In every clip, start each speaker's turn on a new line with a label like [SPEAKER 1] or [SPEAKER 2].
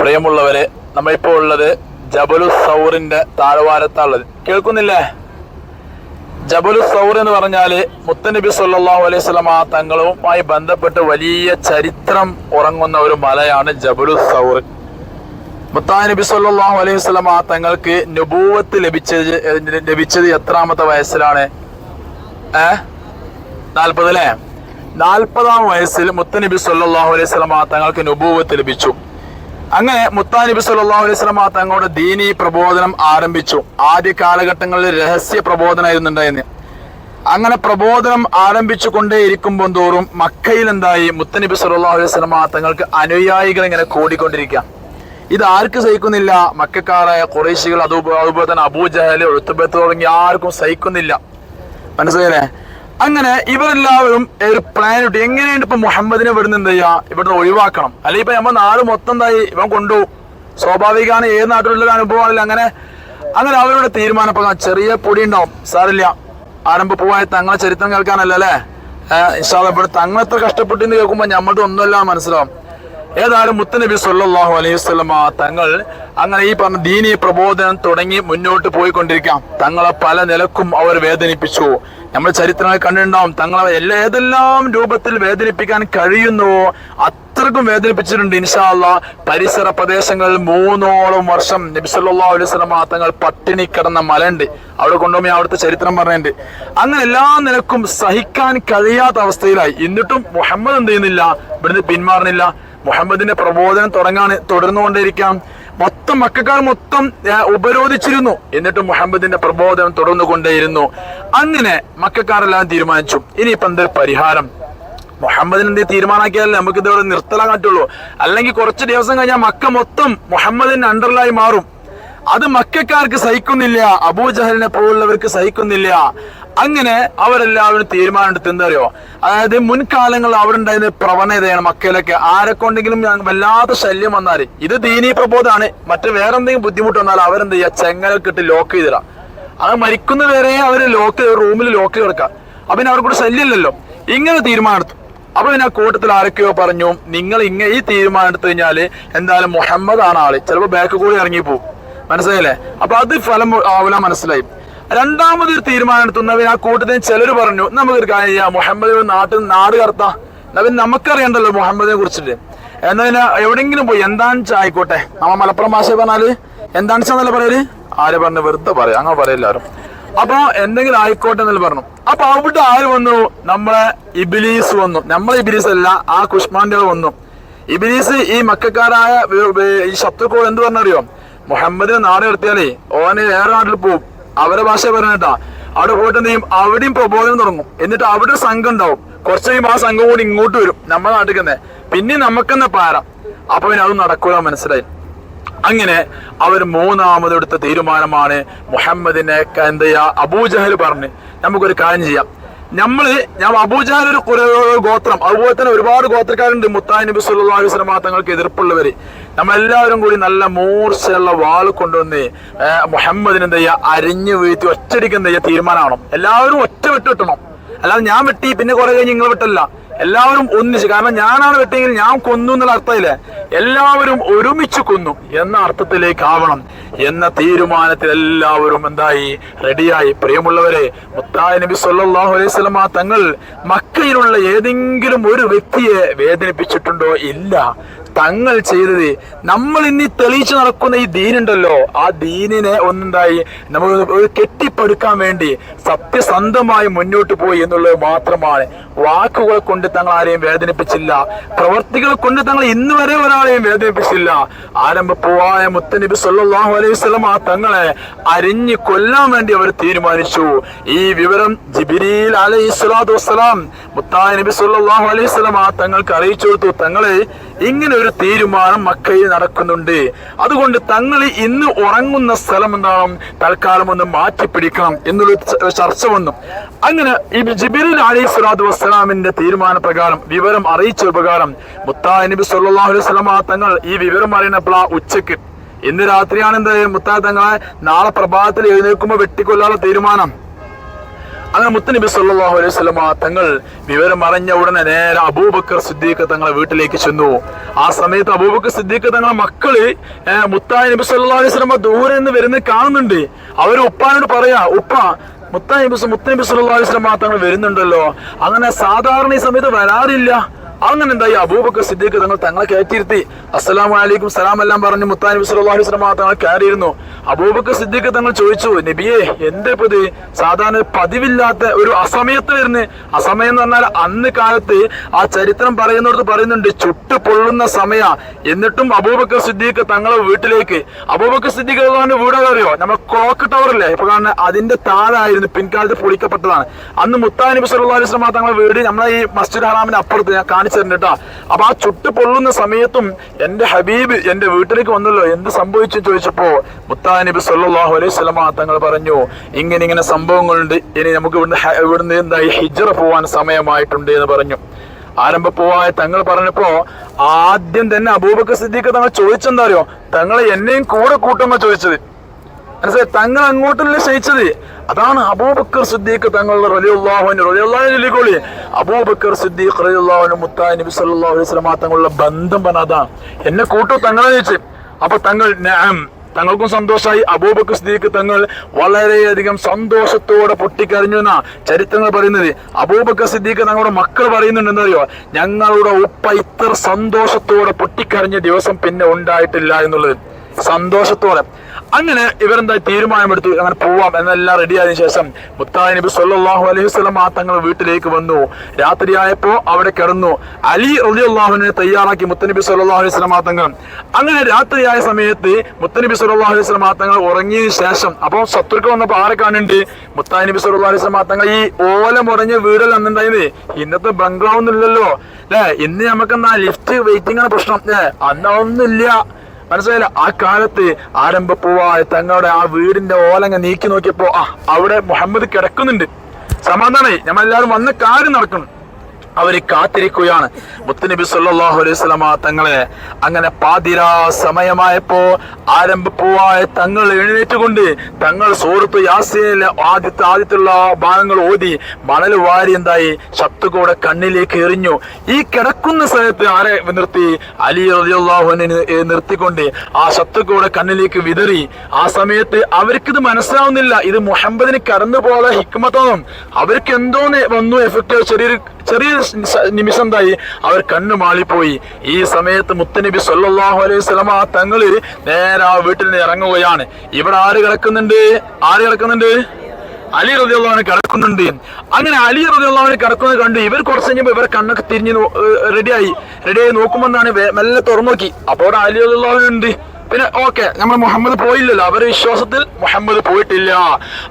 [SPEAKER 1] പ്രിയമുള്ളവരെ നമ്മളിപ്പോ ഉള്ളത് ജബലു സൗറിന്റെ താഴ്വാരത്താണുള്ളത്. കേൾക്കുന്നില്ലേ? ജബലു സൗർ എന്ന് പറഞ്ഞാൽ മുത്തനബി സല്ലാഹു അലൈഹി സ്വലമ തങ്ങളുമായി ബന്ധപ്പെട്ട് വലിയ ചരിത്രം ഉറങ്ങുന്ന ഒരു മലയാണ് ജബലു സൗർ മുത്താ നബി സല്ലല്ലാഹു അലൈഹി സ്വലമ തങ്ങൾക്ക് നുബൂവത്ത് ലഭിച്ചത് ലഭിച്ചത് എത്രാമത്തെ വയസ്സിലാണ്? ഏ? നാൽപ്പതല്ലേ നാൽപ്പതാം വയസ്സിൽ മുത്തനബി സല്ലാഹു അലൈഹി സ്വലമ തങ്ങൾക്ക് നുബൂവത്ത് ലഭിച്ചു. അങ്ങനെ മുത്താ നബി സല്ലല്ലാഹു അലൈഹി വസല്ലമ തങ്ങളുടെ ദീനി പ്രബോധനം ആരംഭിച്ചു. ആദ്യ കാലഘട്ടങ്ങളിൽ രഹസ്യ പ്രബോധനമായിരുന്നു ഉണ്ടായിരുന്നത് അങ്ങനെ പ്രബോധനം ആരംഭിച്ചു കൊണ്ടേയിരിക്കുമ്പോൾ തോറും മക്കയിൽ എന്തായി മുത്തനബി അലൈഹി വസല്ലമ തങ്ങൾക്ക് അനുയായികൾ ഇങ്ങനെ കൂടിക്കൊണ്ടിരിക്കുക ഇത് ആർക്കും സഹിക്കുന്നില്ല. മക്കാരായ കുറേശികൾ അതുപോലെ തന്നെ അബൂജഹൽ ഒഴുത്തുബത്ത് തുടങ്ങി ആർക്കും സഹിക്കുന്നില്ല. മനസ്സിലായില്ലേ? അങ്ങനെ ഇവരെല്ലാവരും ഒരു പ്ലാൻ ഇട്ടു എങ്ങനെയാണ് ഇപ്പൊ മുഹമ്മദിനെ ഇവിടുന്ന് എന്ത് ചെയ്യാ? ഇവിടുന്ന് ഒഴിവാക്കണം. അല്ലെങ്കിൽ ഇപ്പൊ നമ്മ നാട് മൊത്തം എന്തായി? ഇവൻ കൊണ്ടുപോകും സ്വാഭാവികമാണ് ഏത് നാട്ടിലുള്ള അനുഭവമാണില്ല അങ്ങനെ. അങ്ങനെ അവരുടെ തീരുമാനം ഇപ്പൊ ചെറിയ പൊടി ഉണ്ടാവും. സാറില്ല ആരംഭ പോവായ തങ്ങളെ ചരിത്രം കേൾക്കാനല്ല അല്ലേ? ഇൻഷാല്ല ഇവിടെ തങ്ങൾ എത്ര കഷ്ടപ്പെട്ടെന്ന് കേൾക്കുമ്പോൾ നമ്മളുടെ ഒന്നുമല്ല മനസ്സിലാവും. ഏതായാലും മുത്തനബി സല്ലല്ലാഹു അലൈഹി വസല്ലമ തങ്ങൾ അങ്ങനെ ഈ പറഞ്ഞ ദീനി പ്രബോധനം തുടങ്ങി മുന്നോട്ട് പോയിക്കൊണ്ടിരിക്കാം. തങ്ങളെ പല നിലക്കും അവർ വേദനിപ്പിച്ചു. നമ്മൾ ചരിത്രങ്ങൾ കണ്ടിട്ടുണ്ടാവും. തങ്ങളെ എല്ലാ ഏതെല്ലാം രൂപത്തിൽ വേദനിപ്പിക്കാൻ കഴിയുന്നുവോ അത്രക്കും വേദനിപ്പിച്ചിട്ടുണ്ട് ഇൻഷാല്ല പരിസര പ്രദേശങ്ങളിൽ മൂന്നോളം വർഷം നബി സല്ലല്ലാഹു അലൈഹി വസല്ലമ തങ്ങൾ പട്ടിണി കിടന്ന മലണ്ട് അവിടെ കൊണ്ടുപോയി അവിടുത്തെ ചരിത്രം പറഞ്ഞിട്ടുണ്ട്. അങ്ങനെ എല്ലാ നിലക്കും സഹിക്കാൻ കഴിയാത്ത അവസ്ഥയിലായി. എന്നിട്ടും മുഹമ്മദ് എന്ത് ചെയ്യുന്നില്ല? ഇവിടുന്ന് പിന്മാറുന്നില്ല. മുഹമ്മദിന്റെ പ്രബോധനം തുടങ്ങാൻ തുടർന്നുകൊണ്ടേയിരിക്കാം. മൊത്തം മക്കാർ മൊത്തം ഉപരോധിച്ചിരുന്നു. എന്നിട്ട് മുഹമ്മദിന്റെ പ്രബോധനം തുടർന്നു തുടർന്നുകൊണ്ടേയിരുന്നു. അങ്ങനെ മക്കാരെല്ലാം തീരുമാനിച്ചു. ഇനിയിപ്പം എന്തൊരു പരിഹാരം? മുഹമ്മദിന് എന്ത് നമുക്ക് ഇതോടെ നിർത്തലാൻ പറ്റുള്ളൂ. അല്ലെങ്കിൽ കുറച്ച് ദിവസം കഴിഞ്ഞാൽ മക്ക മൊത്തം മുഹമ്മദിന്റെ അണ്ടറിലായി മാറും. അത് മക്കാർക്ക് സഹിക്കുന്നില്ല അബൂജഹലിനെ പോലുള്ളവർക്ക് സഹിക്കുന്നില്ല. അങ്ങനെ അവരെല്ലാവരും തീരുമാനം എടുത്ത് എന്താ അറിയോ അതായത് മുൻകാലങ്ങളിൽ അവിടെ ഉണ്ടായിരുന്ന പ്രവണതയാണ് മക്കയിലൊക്കെ? ആരെ കൊണ്ടെങ്കിലും വല്ലാത്ത ശല്യം വന്നാൽ ഇത് ദീനീ പ്രബോധമാണ് മറ്റു വേറെ എന്തെങ്കിലും ബുദ്ധിമുട്ട് വന്നാൽ അവരെന്ത് ചെയ്യുക ചെങ്ങലൊക്കെ ഇട്ട് ലോക്ക് ചെയ്തിടാം. അത് മരിക്കുന്ന വരെ അവർ ലോക്ക് റൂമിൽ ലോക്ക് കിടക്കാം അപ്പൊ പിന്നെ അവർക്കൂടെ ശല്യമില്ലല്ലോ. ഇങ്ങനെ തീരുമാനം എടുത്തു. അപ്പൊ പിന്നെ കൂട്ടത്തിൽ ആരൊക്കെയോ പറഞ്ഞു നിങ്ങൾ ഇങ്ങനെ ഈ തീരുമാനം എടുത്തു കഴിഞ്ഞാൽ എന്തായാലും മുഹമ്മദ് ആണ് ആൾ. ചിലപ്പോ ബാക്ക് കൂടി ഇറങ്ങി പോകും മനസ്സിലായില്ലേ? അപ്പൊ അത് ഫലം ആവില്ല മനസ്സിലായി. രണ്ടാമത് ഒരു തീരുമാനം എടുത്തുന്നവൻ ആ കൂട്ടത്തിൽ ചിലർ പറഞ്ഞു നമുക്കൊരു കാര്യം ചെയ്യാം. മുഹമ്മദ് നാട്ടിൽ നാട് കടത്താം. നവൻ നമുക്കറിയണ്ടല്ലോ മുഹമ്മദിനെ കുറിച്ചിട്ട്. എന്നാ എവിടെങ്കിലും പോയി എന്താണ് ആയിക്കോട്ടെ. നമ്മ മലപ്പുറം ഭാഷ പറഞ്ഞാൽ എന്താണെന്ന് വെച്ചാൽ പറയൽ? ആര് പറഞ്ഞു? വെറുതെ പറയാം. അങ്ങനെ പറയല്ലാരും അപ്പൊ എന്തെങ്കിലും ആയിക്കോട്ടെ എന്നല്ല പറഞ്ഞു. അപ്പൊ അവിടെ ആര് വന്നു? നമ്മളെ ഇബിലീസ് വന്നു. നമ്മളെ ഇബിലീസ് അല്ല ആ കുഷ്മാൻഡ വന്നു. ഇബിലീസ് ഈ മക്കാരായ ഈ ശത്രുക്കൾ എന്ത് പറഞ്ഞറിയോ? മുഹമ്മദിനെ നാട് നിർത്തിയാലേ ഓന് വേറെ നാട്ടിൽ പോകും അവരെ ഭാഷ പറഞ്ഞിട്ടാ. അവിടെ പോയിട്ട് ചെയ്യും? അവിടെയും പ്രബോധനം തുടങ്ങും. എന്നിട്ട് അവിടെ ഒരു സംഘം ഉണ്ടാവും. കുറച്ച് കഴിയുമ്പോൾ ആ സംഘം കൂടി ഇങ്ങോട്ട് വരും. നമ്മുടെ നാട്ടിൽ തന്നെ. പിന്നെ നമുക്കെന്നെ പാര? അപ്പൊ പിന്നെ അത് നടക്കൂല മനസ്സിലായി. അങ്ങനെ അവർ മൂന്നാമതെടുത്ത തീരുമാനമാണ് മുഹമ്മദിനെ എന്ത് അബൂജഹൽ പറഞ്ഞ്. നമുക്കൊരു കാര്യം ചെയ്യാം. നമ്മൾ ഞാൻ അബൂജഹൽ ഒരു ഗോത്രം. അതുപോലെ തന്നെ ഒരുപാട് ഗോത്രക്കാരുണ്ട്. മുത്താൻ നബി അലൈഹി വസല്ലം തങ്ങൾക്ക് എതിർപ്പുള്ളവര്. നമ്മളെല്ലാവരും കൂടി നല്ല മൂർച്ചയുള്ള വാൾ കൊണ്ടുവന്ന് മുഹമ്മദിനെ എന്ത് ചെയ്യുക അരിഞ്ഞു വീഴ്ത്തി ഒറ്റടിക്ക് എന്ത് ചെയ്യാ തീരുമാനമാവണം. എല്ലാവരും ഒറ്റ വെട്ട് വെട്ടണം. അല്ലാതെ ഞാൻ വെട്ടി പിന്നെ കുറെ കഴിഞ്ഞ് നിങ്ങൾ വെട്ടല്ല. എല്ലാവരും ഒന്നിച്ച്. കാരണം ഞാനാണ് വെട്ടിയെങ്കിൽ ഞാൻ കൊന്നു എന്നുള്ള അർത്ഥമില്ല? എല്ലാവരും ഒരുമിച്ച് കൊന്നു. എന്ന അർത്ഥത്തിലേക്ക് ആവണം. എന്ന തീരുമാനത്തിൽ എല്ലാവരും എന്തായി? റെഡിയായി. പ്രിയമുള്ളവരെ മുത്തായ നബി സല്ലാഹു അലൈഹി സ്വലമ തങ്ങൾ മക്കയിലുള്ള ഏതെങ്കിലും ഒരു വ്യക്തിയെ വേദനിപ്പിച്ചിട്ടുണ്ടോ? ഇല്ല. തങ്ങൾ ചെയ്തത് നമ്മൾ ഇനി തെളിയിച്ചു നടക്കുന്ന ഈ ദീനുണ്ടല്ലോ. ആ ദീനിനെ ഒന്നുണ്ടായി നമ്മൾ കെട്ടിപ്പടുക്കാൻ വേണ്ടി സത്യസന്ധമായി മുന്നോട്ട് പോയി എന്നുള്ളത് മാത്രമാണ്. വാക്കുകൾ കൊണ്ട് തങ്ങൾ ആരെയും വേദനിപ്പിച്ചില്ല. പ്രവർത്തികൾ കൊണ്ട് തങ്ങൾ ഇന്ന് വരെ ഒരാളെയും വേദനിപ്പിച്ചില്ല. ആരംഭപ്പൂവായ മുത്തനബി സല്ലാഹു അലൈഹി വസല്ലം ആ തങ്ങളെ അരിഞ്ഞു കൊല്ലാൻ വേണ്ടി അവർ തീരുമാനിച്ചു. ഈ വിവരം ജിബിരിൽ അലൈഹി സ്വലാത്തു വസ്സലാം മുത്തായ നബി സല്ലാഹു അലൈഹി വസല്ലം ആ തങ്ങൾക്ക് അറിയിച്ചു കൊടുത്തു. തങ്ങളെ ഇങ്ങനെ ഒരു തീരുമാനം മക്കയിൽ നടക്കുന്നുണ്ട്. അതുകൊണ്ട് തങ്ങൾ ഇന്ന് ഉറങ്ങുന്ന സ്ഥലം എന്താണ് തൽക്കാലം ഒന്ന് മാറ്റിപ്പിടിക്കണം. എന്നുള്ള ചർച്ച വന്നു. അങ്ങനെ ജിബിരിൽ അലൈഹി സ്വലാത്തു വസ്സലാമിന്റെ തീരുമാന പ്രകാരം വിവരം അറിയിച്ച പ്രകാരം മുത്താ നബി സല്ലാഹു ആ തങ്ങൾ ഈ വിവരം അറിയണപ്പോൾ ആ ഉച്ചയ്ക്ക് ഇന്ന് രാത്രിയാണ് എന്താ മുത്താ തങ്ങളെ നാളെ പ്രഭാതത്തിൽ എഴുന്നേൽക്കുമ്പോൾ വെട്ടിക്കൊല്ലാനുള്ള തീരുമാനം. അങ്ങനെ മുത്തനബി സല്ലല്ലാഹു അലൈഹി വസല്ലമ തങ്ങൾ വിവരം അറിഞ്ഞ ഉടനെ നേരെ അബൂബക്കർ സിദ്ദീഖ് തങ്ങളെ വീട്ടിലേക്ക് ചെന്നു. ആ സമയത്ത് അബൂബക്കർ സിദ്ദീഖ് തങ്ങളെ മക്കൾ മുത്താ നബി സല്ലല്ലാഹു അലൈഹി ദൂരെ നിന്ന് വരുന്ന കാണുന്നുണ്ട്. അവർ ഉപ്പാനോട് പറയാ ഉപ്പ മുത്തായി മുത്തനബിസ് മാത്രങ്ങൾ വരുന്നുണ്ടല്ലോ. അങ്ങനെ സാധാരണ ഈ സമയത്ത് വരാറില്ല. അങ്ങനെ എന്തായി അബൂബക്കർ സിദ്ദീഖ് തങ്ങൾ തങ്ങളെ കയറ്റിയിരുത്തി. അസ്സലാമു അലൈക്കും സലാം എല്ലാം പറഞ്ഞ് മുത്താനബി സല്ലല്ലാഹു അലൈഹി വസല്ലമ തങ്ങൾ കയറിയിരുന്നു. അബൂബക്കർ സിദ്ദീഖ് തങ്ങൾ ചോദിച്ചു നബിയെ എന്റെ പ്രതി സാധാരണ പതിവില്ലാത്ത ഒരു അസമയത്ത് വരുന്ന അസമയം എന്ന് പറഞ്ഞാൽ അന്ന് കാലത്ത് ആ ചരിത്രം പറയുന്നവർക്ക് പറയുന്നുണ്ട് ചുട്ടു പൊള്ളുന്ന സമയ എന്നിട്ടും അബൂബക്കർ സിദ്ദീഖ് തങ്ങളെ വീട്ടിലേക്ക്. അബൂബക്കർ സിദ്ദീഖ് അള്ളാഹുവിന്റെ വീടാ അറിയോ? നമ്മൾ ക്ലോക്ക് ടവർ അല്ലേ ഇപ്പൊ കാണുന്ന അതിന്റെ താഴായിരുന്നു പിൻകാലത്ത് പൊളിക്കപ്പെട്ടതാണ്. അന്ന് മുത്താൻ നബി സല്ലല്ലാഹു അലൈഹി വസല്ലമ തങ്ങളെ വീട് നമ്മളെ ഈ മസ്ജിദ് ഹറാമിന് അപ്പുറത്ത് ഞാൻ കാണിച്ചു തരുന്നുണ്ട് കേട്ടോ അപ്പൊ ആ ചുട്ട് പൊള്ളുന്ന സമയത്തും എന്റെ ഹബീബ് എന്റെ വീട്ടിലേക്ക് വന്നല്ലോ. എന്ത് സംഭവിച്ചു ചോദിച്ചപ്പോ മുത്താനിബി സല്ലാഹു അലൈഹി വസല്ലമ തങ്ങൾ പറഞ്ഞു ഇങ്ങനെ ഇങ്ങനെ സംഭവങ്ങളുണ്ട്. ഇനി നമുക്ക് ഇവിടുന്ന് ഇവിടുന്ന് എന്തായി? ഹിജറ പോവാൻ സമയമായിട്ടുണ്ട് എന്ന് പറഞ്ഞു. ആരംഭ പോവായ തങ്ങൾ പറഞ്ഞപ്പോ ആദ്യം തന്നെ അബൂബക്കർ സിദ്ദീഖ് തങ്ങൾ ചോദിച്ചെന്താ അറിയോ? തങ്ങളെ എന്നെയും കൂടെ കൂട്ടുമ്പോ ചോദിച്ചത്. മനസ്സിലായി തങ്ങൾ അങ്ങോട്ടല്ലേ ക്ഷയിച്ചത്? അതാണ് അബൂബക്കർ സിദ്ദീഖ് തങ്ങളുടെ റലിയുള്ളാഹുവിന് റലിയുള്ളാഹിനെ അബൂബക്കർ സിദ്ദീഖ് റലിയുള്ളാഹുവിന് മുത്താ നബി സല്ലല്ലാഹു അലൈഹി വസല്ലമ തങ്ങളുടെ ബന്ധം പറഞ്ഞ അതാണ് എന്നെ കൂട്ടു തങ്ങളെ ചോദിച്ചു അപ്പൊ തങ്ങൾ തങ്ങൾക്കും സന്തോഷമായി അബൂബക്കർ സിദ്ദീഖ് തങ്ങൾ വളരെയധികം സന്തോഷത്തോടെ പൊട്ടിക്കരഞ്ഞു എന്നാ ചരിത്രങ്ങൾ പറയുന്നത്. അബൂബക്കർ സിദ്ദീഖ് തങ്ങളുടെ മക്കൾ പറയുന്നുണ്ട് എന്നറിയോ ഞങ്ങളുടെ ഉപ്പ ഇത്ര സന്തോഷത്തോടെ പൊട്ടിക്കരഞ്ഞ ദിവസം പിന്നെ ഉണ്ടായിട്ടില്ല എന്നുള്ളത്. സന്തോഷത്തോടെ. അങ്ങനെ ഇവരെന്താ തീരുമാനമെടുത്തു. അങ്ങനെ പോവാം. എന്നെല്ലാം റെഡി ആയതിനു ശേഷം മുത്തായ നബി സല്ലാഹു അലൈഹി വസല്ലം ആ തങ്ങൾ വീട്ടിലേക്ക് വന്നു. രാത്രിയായപ്പോ അവിടെ കിടന്നു. അലി അലി അള്ളാഹുവിനെ തയ്യാറാക്കി മുത്തനബി സല്ലാഹു അലൈഹി വസല്ലം ആ തങ്ങൾ. അങ്ങനെ രാത്രിയായ സമയത്ത് മുത്തനബി സല്ലാഹു അലൈഹി വസല്ലം ആ തങ്ങൾ ഉറങ്ങിയതിനു ശേഷം അപ്പോൾ ശത്രുക്കൾ വന്നപ്പോ ആരെ കാണുന്നുണ്ട്? മുത്തായ നബി സല്ലല്ലാഹു അലൈഹി വസല്ലം ആ തങ്ങൾ ഈ ഓല മുറഞ്ഞ വീടല്ല അന്നുണ്ടായത് ഇന്നത്തെ ബംഗ്ലാവ് ഒന്നും ഇല്ലല്ലോ. അല്ലേ ഇന്ന് നമുക്ക് എന്താ ലിഫ്റ്റ് വെയിറ്റിംഗ് ആണ് പ്രശ്നം. അന്ന് അതൊന്നും ഇല്ല. മനസ്സിലായില്ല? ആ കാലത്ത് ആരംഭപ്പൂവായ തങ്ങളുടെ ആ വീടിന്റെ ഓലങ്ങ നീക്കി നോക്കിയപ്പോ ആ അവിടെ മുഹമ്മദ് കിടക്കുന്നുണ്ട്. സമാധാനായി. നമ്മളെല്ലാവരും വന്ന കാര്യം നടക്കണം. അവർ കാത്തിരിക്കുകയാണ്. മുത്തുനബി സല്ലല്ലാഹു അലൈഹി വസല്ലമ തങ്ങളെ അങ്ങനെ പാതിരാ സമയമായപ്പോ ആരംഭപ്പൂവായ തങ്ങൾ എഴുന്നേറ്റുകൊണ്ട് തങ്ങൾ സൂറത്ത് യാസീനിലെ ആദ്യത്തെ ആദ്യത്തുള്ള ഭാഗങ്ങൾ ഓതി മണൽ വാരി എന്തായി? ശത്രുക്കൂടെ കണ്ണിലേക്ക് എറിഞ്ഞു. ഈ കിടക്കുന്ന സമയത്ത് ആരെ നിർത്തി? അലി റളിയല്ലാഹുവിനെ നിർത്തിക്കൊണ്ട് ആ ശത്രുക്കൂടെ കണ്ണിലേക്ക് വിതറി. ആ സമയത്ത് അവർക്കിത് മനസ്സിലാവുന്നില്ല. ഇത് മുഹമ്മദിന് കടന്നു പോലെ ഹിക്മത്തോന്നും അവർക്ക് എന്തോന്ന് വന്നു? എഫക്റ്റ് ചെറിയൊരു ചെറിയ നിമിഷം അവർ കണ്ണു മാളിപ്പോയി. ഈ സമയത്ത് മുത്തനബി സൊല്ലാഹു അലൈഹി വസല്ലമ തങ്ങൾ നേരെ ആ വീട്ടിൽ നിന്ന് ഇറങ്ങുകയാണ്. ഇവിടെ ആര് കിടക്കുന്നുണ്ട്? ആര് കിടക്കുന്നുണ്ട്? അലി റളിയല്ലാഹു കിടക്കുന്നുണ്ട്. അങ്ങനെ അലി റതിയുള്ളവനെ കിടക്കുന്നത് കണ്ടു ഇവർ കുറച്ച് കഴിഞ്ഞപ്പോൾ ഇവരെ കണ്ണൊക്കെ തിരിഞ്ഞ് റെഡിയായി റെഡിയായി നോക്കുമ്പോൾ എന്താണ് മെല്ലെ തുറന്നു നോക്കി. അപ്പോൾ അവിടെ അലി ഉണ്ട്. പിന്നെ ഓക്കെ നമ്മൾ മുഹമ്മദ് പോയില്ലല്ലോ. അവരുടെ വിശ്വാസത്തിൽ മുഹമ്മദ് പോയിട്ടില്ല.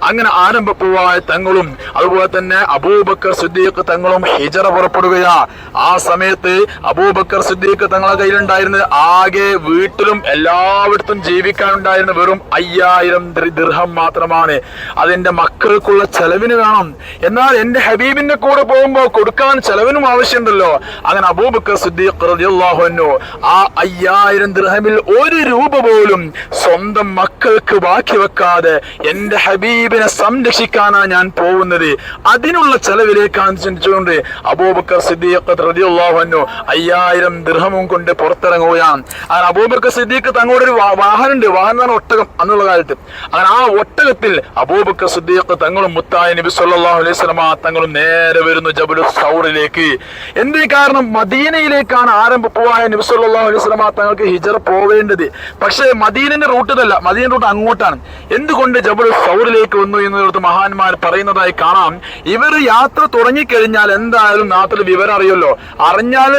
[SPEAKER 1] അങ്ങനെ ആരംഭ പൂവായ തങ്ങളും അതുപോലെ തന്നെ അബൂബക്കർ സിദ്ദീഖ് തങ്ങളും ഹിജറ പുറപ്പെടുകയാ. ആ സമയത്ത് അബൂബക്കർ സിദ്ദീഖ് തങ്ങളുടെ കയ്യിലുണ്ടായിരുന്നത് ആകെ വീട്ടിലും എല്ലായിടത്തും ജീവിക്കാനുണ്ടായിരുന്ന വെറും അയ്യായിരം ദൃഹം മാത്രമാണ്. അതിന്റെ മക്കൾക്കുള്ള ചെലവിന് വേണം. എന്നാൽ എന്റെ ഹബീബിന്റെ കൂടെ പോകുമ്പോൾ കൊടുക്കാൻ ചെലവിനും ആവശ്യമുണ്ടല്ലോ. അങ്ങനെ അബൂബക്കർ സിദ്ദീഖ് ആ അയ്യായിരം ദൃഹമിൽ ഒരു രൂപ പോലും സ്വന്തം മക്കൾക്ക് ബാക്കി വെക്കാതെ എന്റെ ഹബീബിനെ സംരക്ഷിക്കാനാണ് ഞാൻ പോകുന്നത്. അതിനുള്ള ചെലവിലേക്കാണ് ചിന്തിച്ചുകൊണ്ട് അബൂബക്കർ സിദ്ദീഖ് അൻഹു അയ്യായിരം ദൃഹമും കൊണ്ട് പുറത്തിറങ്ങുകയാണ്. ആ അബൂബക്കർ സിദ്ദീഖ് തങ്ങളുടെ ഒരു വാഹനമുണ്ട്. വാഹനമാണ് ഒട്ടകം എന്നുള്ള കാലത്ത്. അങ്ങനെ ആ ഒട്ടകത്തിൽ അബൂബക്കർ സിദ്ദീഖ് തങ്ങളും മുത്തായ നബി സല്ലാഹു അലൈഹി വസല്ലമ തങ്ങളും നേരെ വരുന്നു ജബലു സൗറിലേക്ക്. എന്തേ കാരണം? മദീനയിലേക്കാണ് ആരംഭ ആരംഭപ്പുവായ നബി സല്ലാഹു അലൈഹി വസല്ലമ തങ്ങൾക്ക് ഹിജറ പോവേണ്ടത്. പക്ഷേ മദീനന്റെ റൂട്ട് ഇതല്ല. മദീന റൂട്ട് അങ്ങോട്ടാണ്. എന്തുകൊണ്ട് ജബൽ സൗറിലേക്ക് വന്നു എന്നുള്ളത് മഹാന്മാർ പറയുന്നതായി കാണാം. ഇവർ യാത്ര തുടങ്ങിക്കഴിഞ്ഞാൽ എന്തായാലും നാട്ടിൽ വിവരം അറിയുമല്ലോ. അറിഞ്ഞാൽ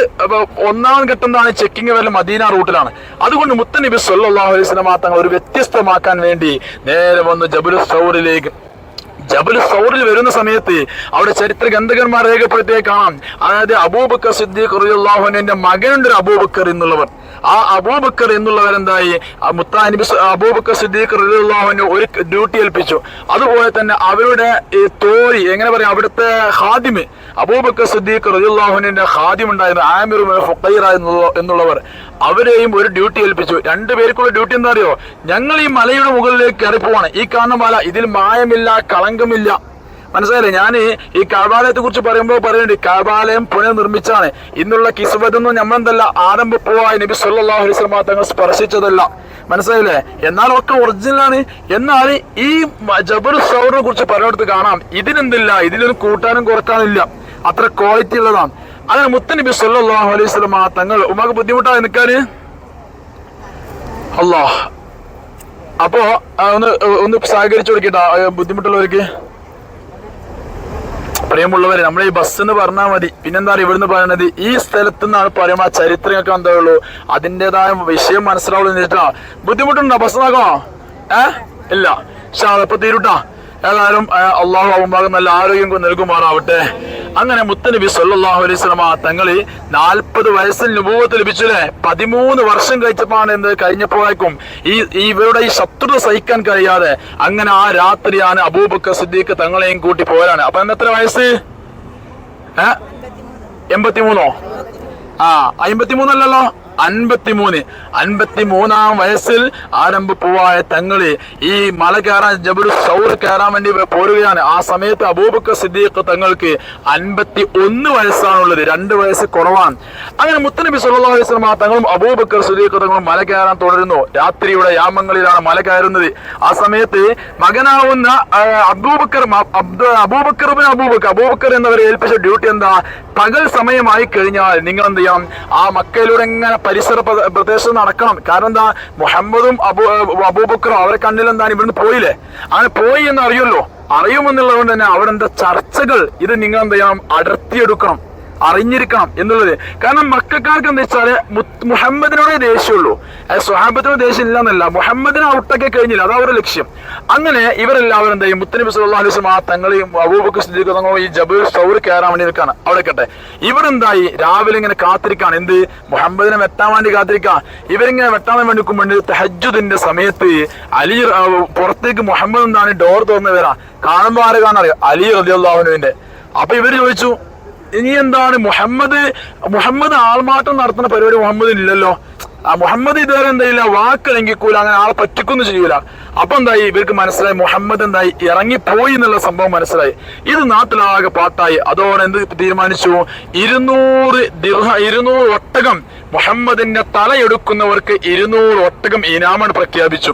[SPEAKER 1] ഒന്നാം ഘട്ടം എന്താണ് ചെക്കിങ് വല്ല മദീന റൂട്ടിലാണ് അതുകൊണ്ട് മുത്തനബി സല്ലല്ലാഹു അലൈഹി വസല്ലം ഒരു വ്യത്യസ്തമാക്കാൻ വേണ്ടി നേരെ വന്ന് ജബൽ സൗറിലേക്ക് ജബൽ സൗറിൽ വരുന്ന സമയത്ത് അവിടെ ചരിത്ര ഗ്രന്ഥകന്മാർ രേഖപ്പെടുത്തിയേ കാണാം. അതായത് അബൂബക്കർ സിദ്ദീഖ് റളിയല്ലാഹുവിന്റെ മകനുണ്ട് അബൂബക്കർ എന്നുള്ളവർ. ആ അബൂബക്കർ എന്നുള്ളവർ എന്തായി ആ മുത്താ അബൂബക്കർ സിദ്ദീഖ് റളിയല്ലാഹുവിന് ഒരു ഡ്യൂട്ടി ഏൽപ്പിച്ചു. അതുപോലെ തന്നെ അവരുടെ ഈ തോരി എങ്ങനെ പറയാം? അവിടുത്തെ ഹാദിമ് അബൂബക്കർ സിദ്ദീഖ് റജുല്ലാഹുനിന്റെ ഹാദ്യം ഉണ്ടായിരുന്നു ആമിർ ഫുഖൈറ എന്നുള്ളവർ. അവരെയും ഒരു ഡ്യൂട്ടി ഏൽപ്പിച്ചു. രണ്ടു പേർക്കുള്ള ഡ്യൂട്ടി എന്താ അറിയോ? ഞങ്ങൾ ഈ മലയുടെ മുകളിലേക്ക് കയറി പോവാണ്. ഈ കാണുന്ന മല ഇതിൽ മായമില്ല കളങ്കമില്ല. മനസ്സിലായില്ലേ? ഞാൻ ഈ കാബാലയത്തെ കുറിച്ച് പറയുമ്പോൾ പറയുന്നുണ്ട് കാബാലയം പുനർനിർമ്മിച്ചാണ്. ഇന്നുള്ള കിസ്ബത്തൊന്നും നമ്മളെന്തല്ല ആരംഭപ്പൂവായി നബി സല്ലല്ലാഹു അലൈഹി വസല്ലം തങ്ങൾ സ്പർശിച്ചതല്ല. മനസ്സിലായില്ലേ? എന്നാൽ ഒക്കെ ഒറിജിനലാണ് എന്നാൽ ഈ ജബർ സൗറിനെ കുറിച്ച് പറയുന്നിടത്ത് കാണാം. ഇതിനെന്തില്ല? ഇതിലൊരു കൂട്ടാനും കുറക്കാനില്ല അത്ര ക്വാളിറ്റി ഉള്ളതാണ്. അങ്ങനെ മുത്തനബി സല്ലല്ലാഹു അലൈഹി വസല്ലം തങ്ങൾ ഉമ്മക്ക് ബുദ്ധിമുട്ടായി നിൽക്കാന്? അല്ലോ അപ്പോ ഒന്ന് ഒന്ന് സഹകരിച്ചു കൊടുക്കട്ടാ ബുദ്ധിമുട്ടുള്ളവർക്ക്. പ്രിയമുള്ളവരെ നമ്മളെ ഈ ബസ് എന്ന് പറഞ്ഞാൽ മതി. പിന്നെന്താ ഇവിടുന്ന് പറയണത്? ഈ സ്ഥലത്ത് നിന്നാണ് പറയുമ്പോൾ ആ ചരിത്രമൊക്കെ എന്താ ഉള്ളൂ? അതിന്റെതായ വിഷയം മനസ്സിലാവുള്ളൂ എന്ന് വെച്ചിട്ടാ. ബുദ്ധിമുട്ടുണ്ടോ ബസ് നോക്കോ ഏ? ഇല്ല. പക്ഷെ അതപ്പോ തീരുട്ടാ. ഏതായാലും അള്ളാഹു ആവുമ്പോൾ നല്ല ആരോഗ്യം നൽകുമാറാവട്ടെ. അങ്ങനെ മുത്തനബി സല്ലല്ലാഹു അലൈഹി സ്വലമ തങ്ങളെ നാൽപ്പത് വയസ്സിൽ നുഭൂവത്ത് ലഭിച്ചില്ലേ? പതിമൂന്ന് വർഷം കഴിച്ചപ്പോഴാണ് എന്ത്? കഴിഞ്ഞപ്പോഴേക്കും ഈ ഇവരുടെ ഈ ശത്രുത സഹിക്കാൻ കഴിയാതെ അങ്ങനെ ആ രാത്രിയാണ് അബൂബക്കർ സിദ്ദീഖ് തങ്ങളെയും കൂട്ടി പോരാണ്. അപ്പൊ എത്ര വയസ്സ്? എൺപത്തിമൂന്നോ? ആ അമ്പത്തിമൂന്നല്ലല്ലോ അൻപത്തിമൂന്ന് അൻപത്തിമൂന്നാം വയസ്സിൽ ആരംഭ ആരംഭപ്പൂവായ തങ്ങൾ ഈ മല കയറാൻ ജബുൽ സൗർ കയറാൻ വേണ്ടി പോരുകയാണ്. ആ സമയത്ത് അബൂബക്കർ സിദ്ദീഖ് തങ്ങൾക്ക് അൻപത്തി ഒന്ന് വയസ്സാണുള്ളത്. രണ്ട് വയസ്സ് കുറവാണ്. അങ്ങനെ മുത്തനബി സല്ലല്ലാഹു അലൈഹി ആ തങ്ങളും അബൂബക്കർ സിദ്ദീഖ് തങ്ങളും മല കയറാൻ തുടരുന്നു. രാത്രിയുടെ യാമങ്ങളിലാണ് മല കയറുന്നത്. ആ സമയത്ത് മകനാവുന്ന അബൂബക്കർ അബൂബക്കർ അബൂബക്കർ അബൂബക്കർ എന്നവരെ ഏൽപ്പിച്ച ഡ്യൂട്ടി എന്താ? പകൽ സമയമായി കഴിഞ്ഞാൽ നിങ്ങൾ എന്ത് ചെയ്യണം? ആ മക്കയിലൂടെ എങ്ങനെ പരിസര പ്രദേശത്ത് നടക്കണം. കാരണം എന്താ? മുഹമ്മദും അബൂ അബൂബക്കറും അവരെ കണ്ണിൽ എന്താണ് ഇവിടുന്ന് പോയില്ലേ? അങ്ങനെ പോയി എന്ന് അറിയുമല്ലോ അറിയുമെന്നുള്ളത് കൊണ്ട് തന്നെ അവിടെ എന്താ ചർച്ചകൾ? ഇത് നിങ്ങൾ എന്ത് ചെയ്യണം? അടർത്തിയെടുക്കണം. അറിഞ്ഞിരിക്കണം എന്നുള്ളത്. കാരണം മക്കാർക്ക് എന്താ വെച്ചാൽ മുഹമ്മദിനോടെ ദേഷ്യമുള്ളൂ സ്വഹാബത്തിനോട് ദേഷ്യം ഇല്ല എന്നല്ല മുഹമ്മദിനെ ഔട്ടൊക്കെ കഴിഞ്ഞില്ല. അതാ ഒരു ലക്ഷ്യം. അങ്ങനെ ഇവരെല്ലാവരും എന്താ ചെയ്യും? മുത്തനബി വസല്ലം ആ തങ്ങളെയും സിദ്ദീഖ് തങ്ങളും ഈ ജബീർ സൗർ കയറാൻ വേണ്ടി നിൽക്കാണ്. അവിടെ കട്ടെ ഇവരെന്തായി? രാവിലെ ഇങ്ങനെ കാത്തിരിക്കാണ്. എന്ത്? മുഹമ്മദിനെ വെട്ടാൻ വേണ്ടി കാത്തിരിക്കാം. ഇവരിങ്ങനെ വെട്ടാൻ വേണ്ടി നിൽക്കുമ്പോൾ തഹജുദിന്റെ സമയത്ത് അലി പുറത്തേക്ക് മുഹമ്മദ് എന്താണ്? ഡോർ തുറന്ന് വരാം. കാണുമ്പോൾ ആരെ കാണാറിയോ അലി റളിയല്ലാഹുവിന്റെ അപ്പൊ ഇവർ ചോദിച്ചു ഇനി എന്താണ്? മുഹമ്മദ് മുഹമ്മദ് ആൾമാറ്റം നടത്തുന്ന പരിപാടി മുഹമ്മദ് ഇല്ലല്ലോ. ആ മുഹമ്മദ് ഇതുവരെ എന്തായില്ല വാക്ക് ലംഘിക്കൂല അങ്ങനെ ആളെ പറ്റിക്കൊന്നും ചെയ്യൂല. അപ്പൊ എന്തായി? ഇവർക്ക് മനസ്സിലായി മുഹമ്മദ് എന്തായി? ഇറങ്ങിപ്പോയി എന്നുള്ള സംഭവം മനസ്സിലായി. ഇത് നാട്ടിലാകെ പാട്ടായി. അതോടെ എന്ത് തീരുമാനിച്ചു? ഇരുന്നൂറ് ഇരുന്നൂറ് ഒട്ടകം മുഹമ്മദിന്റെ തലയെടുക്കുന്നവർക്ക് ഇരുന്നൂറ് ഒട്ടകം ഇനാമൺ പ്രഖ്യാപിച്ചു.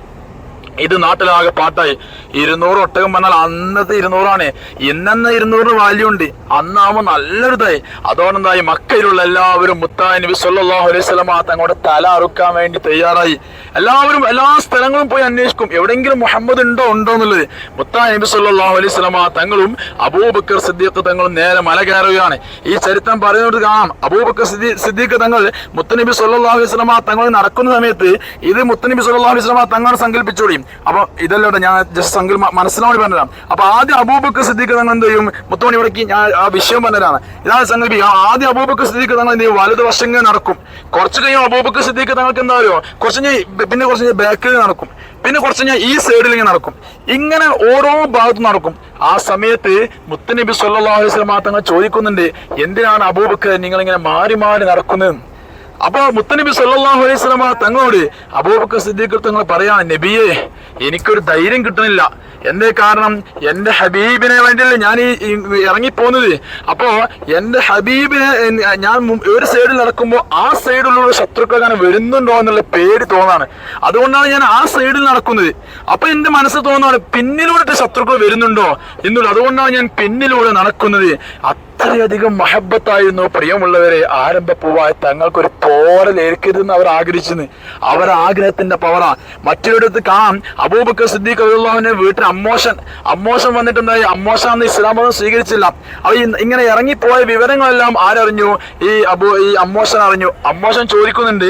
[SPEAKER 1] ഇത് നാട്ടിലാകെ പാട്ടായി. ഇരുന്നൂറ് ഒട്ടകം പറഞ്ഞാൽ അന്നത്തെ ഇരുന്നൂറാണ്. ഇന്നെന്ന ഇരുന്നൂറിന് വാല്യൂ ഉണ്ട്. അന്നാവുമ്പോൾ നല്ലൊരു ഇതായി അതോടെന്തായി മക്കയിലുള്ള എല്ലാവരും മുത്താൻ നബി സല്ലല്ലാഹു അലൈഹി സ്വലമ തങ്ങളുടെ തല അറുക്കാൻ വേണ്ടി തയ്യാറായി. എല്ലാവരും എല്ലാ സ്ഥലങ്ങളും പോയി അന്വേഷിക്കും. എവിടെയെങ്കിലും മുഹമ്മദ് ഉണ്ടോ ഉണ്ടോ എന്നുള്ളത്. മുത്താൻ നബി സല്ലല്ലാഹു അലൈഹി സ്വലമ തങ്ങളും അബൂബക്കർ സിദ്ദീഖ് തങ്ങളും നേരെ മല കയറുകയാണ്. ഈ ചരിത്രം പറയുന്നത് കാണാം. അബൂബക്കർ സിദ്ദീ- സിദ്ദീഖ് തങ്ങൾ മുത്തനബി സല്ലല്ലാഹു അലൈഹി സ്വലമ തങ്ങൾ നടക്കുന്ന സമയത്ത് ഇത് മുത്തനബി സല്ലല്ലാഹു അലൈഹി സ്വലമ തങ്ങൾ സങ്കല്പിച്ചോളിയും അപ്പൊ ഇതല്ലോട്ടെ ഞാൻ ജസ്റ്റ് സങ്കൽ മനസ്സിലാവണി പറഞ്ഞതാണ് അപ്പൊ ആദ്യം അബൂബക്കർ സിദ്ദീഖ് തങ്ങൾ എന്ത് ചെയ്യും? മുത്തോണി ഇവിടേക്ക് ഞാൻ ആ വിഷയം പറഞ്ഞതാണ്. ഇതാണ് സങ്കല്പിക്കുക ആദ്യം അബൂബക്കർ സിദ്ദീഖ് തങ്ങൾ എന്ത് ചെയ്യും? വലത് വശങ്ങൾ നടക്കും. കുറച്ച് കഴിയും അബൂബക്കർ സിദ്ദീഖ് തങ്ങൾക്ക് എന്താ കുറച്ച് പിന്നെ കുറച്ച് ബാക്കിൽ നടക്കും. പിന്നെ കുറച്ച് കഴിഞ്ഞാൽ ഈ സൈഡിൽ ഇങ്ങനെ നടക്കും. ഇങ്ങനെ ഓരോ ഭാഗത്തും നടക്കും. ആ സമയത്ത് മുത്തനബി സല്ലാ അലൈഹി വസല്ലം തങ്ങൾ ചോദിക്കുന്നുണ്ട് എന്തിനാണ് അബൂബക്കർ നിങ്ങൾ ഇങ്ങനെ മാറി മാറി നടക്കുന്നത്? അപ്പൊ മുത്തനബി സല്ലാഹു അലൈഹി തങ്ങളോട് അബൂബക്കർ സിദ്ദീഖ് തങ്ങൾ പറയാ നബിയെ എനിക്കൊരു ധൈര്യം കിട്ടുന്നില്ല. എന്തേ കാരണം? എന്റെ ഹബീബിനെ വേണ്ടിയല്ലേ ഞാൻ ഈ ഇറങ്ങിപ്പോന്നത്. അപ്പോ എന്റെ ഹബീബിനെ ഞാൻ ഒരു സൈഡിൽ നടക്കുമ്പോൾ ആ സൈഡിലുള്ള ശത്രുക്കൾ അങ്ങനെ വരുന്നുണ്ടോ എന്നുള്ള പേടി തോന്നാണ്. അതുകൊണ്ടാണ് ഞാൻ ആ സൈഡിൽ നടക്കുന്നത്. അപ്പൊ എന്റെ മനസ്സ് തോന്നാണ് പിന്നിലൂടെ ശത്രുക്കൾ വരുന്നുണ്ടോ? എന്നുള്ളത് അതുകൊണ്ടാണ് ഞാൻ പിന്നിലൂടെ നടക്കുന്നത്. അത്രയധികം മഹബത്തായിരുന്നു പ്രിയമുള്ളവരെ ആരംഭ ആരംഭപ്പൂവായ തങ്ങൾക്കൊരു പോരലേൽക്കരുതെന്ന് അവർ ആഗ്രഹിച്ചെന്ന്. അവർ ആഗ്രഹത്തിന്റെ പവറാ. മറ്റൊരിടത്ത് കാണാം. അബൂബക്കർ സിദ്ദീഖ് അള്ളാഹുവിന്റെ വീട്ടിൽ അമ്മോശൻ അമ്മോശൻ വന്നിട്ടുണ്ടായി. അമ്മോശൻ ഇസ്ലാം മതം സ്വീകരിച്ചില്ല. അവ ഇങ്ങനെ ഇറങ്ങിപ്പോയ വിവരങ്ങളെല്ലാം ആരറിഞ്ഞു? ഈ അബൂ ഈ അമ്മോശൻ അറിഞ്ഞു. അമ്മോശൻ ചോദിക്കുന്നുണ്ട്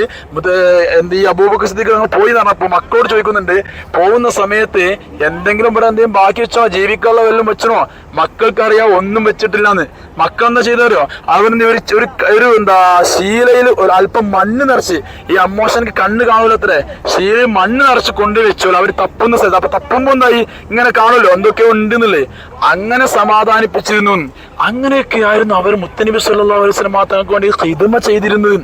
[SPEAKER 1] എന്ത് ഈ അബൂബക്കർ സിദ്ദീഖ് അങ്ങ് പോയി എന്ന് പറഞ്ഞപ്പോ മക്കളോട് ചോദിക്കുന്നുണ്ട് പോകുന്ന സമയത്ത് എന്തെങ്കിലും ഇവിടെ എന്തെങ്കിലും ബാക്കി വെച്ചോ? ജീവിക്കാനുള്ള വല്ലതും വെച്ചണോ? മക്കൾക്കറിയാം ഒന്നും വെച്ചിട്ടില്ലാന്ന്. മക്കൾ എന്താ ചെയ്തവരോ അവരെന്ത് ഒരു ഒരു എന്താ ശീലയിൽ ഒരു അല്പം മണ്ണ് നിറച്ച് ഈ അമ്മോശനക്ക് കണ്ണ് കാണൂലത്രേ. ശീലയിൽ മണ്ണ് നിറച്ച് കൊണ്ടുവച്ചു അവർ തപ്പുന്ന സ്ഥലത്ത്. അപ്പൊ തപ്പുമ്പോ എന്തായി? ഇങ്ങനെ കാണുമല്ലോ? എന്തൊക്കെയോ ഉണ്ടെന്നില്ലേ അങ്ങനെ സമാധാനിപ്പിച്ചിരുന്നു. അങ്ങനെയൊക്കെ ആയിരുന്നു അവർ മുത്തനബി സല്ലല്ലാഹു അലൈഹി വേണ്ടി ഹിദമ ചെയ്തിരുന്നത്.